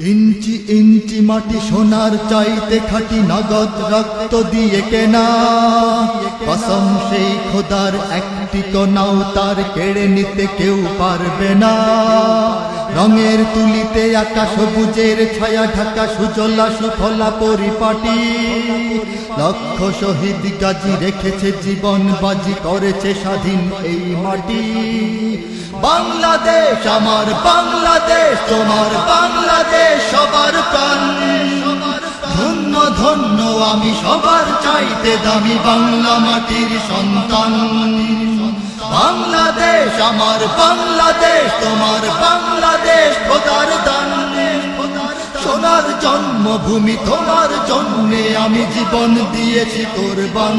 ইঞ্চি ইঞ্চি মাটি সোনার চাইতে খাটি নগদ রক্ত দিয়ে কেনা। কসম সেই খোদার একটি কোনাও তার কেড়ে নিতে কেউ পারবে না। রঙের তুলিতে আকা সবুজের ছায়া ঢাকা সুজলা সুফলা পরিপাটি। লক্ষ শহীদ গাজী রেখেছে জীবন, বাজি করেছে স্বাধীন এই মাটি। বাংলাদেশ, আমার বাংলাদেশ, তোমার ধন্য ধন্য, আমি সবার চাইতে দামি বাংলা মাটির সন্তান। বাংলাদেশ আমার বাংলাদেশ, তোমার বাংলাদেশ খোদার দান। সোনার জন্মভূমি তোমার জন্যে আমি জীবন দিয়েছি তোর বান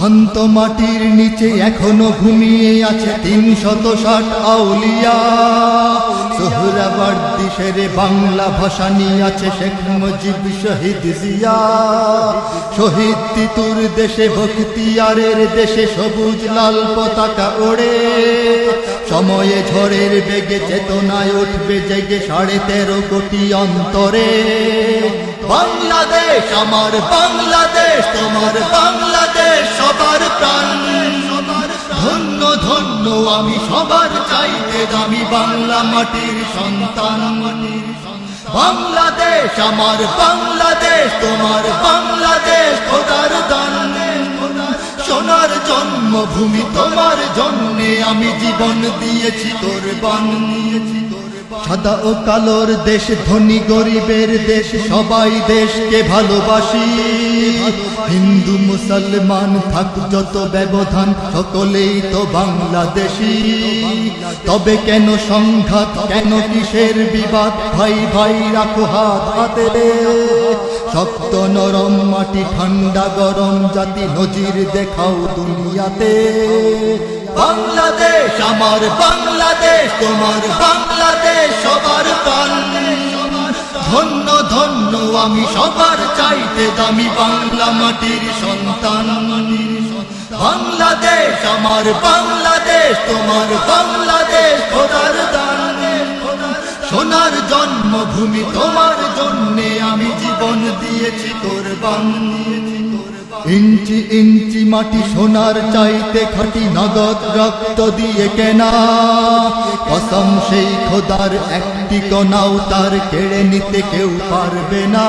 শান্ত মাটির নিচে এখনও ঘুমিয়ে আছে তিন শত ষাট আউলিয়া। সোহরাবার্দি শেরে বাংলা ভাষা নিয়ে আছে শেখ মুজিব শহীদ জিয়া। শহীদ তিতুর দেশে ভক্তিয়ারের দেশে সবুজ লাল পতাকা ওড়ে। সময়ে ঝড়ের বেগে চেতনায় উঠবে জেগে সাড়ে তেরো কোটি অন্তরে। বাংলাদেশ, আমার বাংলাদেশ, তোমার বাংলাদেশ। আমি সবার চাইতে দামি বাংলা মাটির সন্তান। মাটির বাংলাদেশ আমার বাংলাদেশ, তোমার বাংলাদেশ খোদার দান। সোনার জন্মভূমি তোমার জন্মে আমি জীবন দিয়েছি তোর বান। সাদা ও কালোর দেশ, ধনী গরিবের দেশ, সবাই দেশকে ভালোবাসি। হিন্দু মুসলমান থাক যত ব্যবধান, সকলেই তো বাংলাদেশি। তবে কেন সংঘাত, কেন কিসের বিবাদ? ভাই ভাই, রাখো হাত হাতে। শক্ত নরম মাটি, ঠান্ডা গরম জাতি, নজির দেখাও দুনিয়াতে। বাংলাদেশ, আমার বাংলাদেশ, তোমার বাংলাদেশ, সবার প্রাণ। ধন্য ধন্য, আমি সবার চাইতে দামি বাংলা মাটির সন্তান। বাংলাদেশ, আমার বাংলাদেশ, তোমার বাংলাদেশ খোদার দান। সোনার জন্মভূমি তোমার জন্যে আমি জীবন দিয়েছি, তোর বান। ইঞ্চি ইঞ্চি মাটি সোনার চাইতে খাটি নগদ রক্ত দিয়ে কেনা। কসম সেই খোদার একটি কণাও তার কেড়ে নিতে কেউ পারবে না।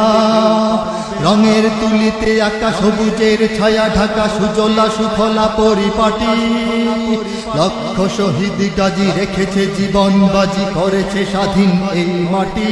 রঙের তুলিতে আকা সবুজের ছায়া ঢাকা সুজলা সুফলা পরিপাটি। লক্ষ শহীদ গাজী রেখেছে জীবন বাজি, করেছে স্বাধীন এই মাটি।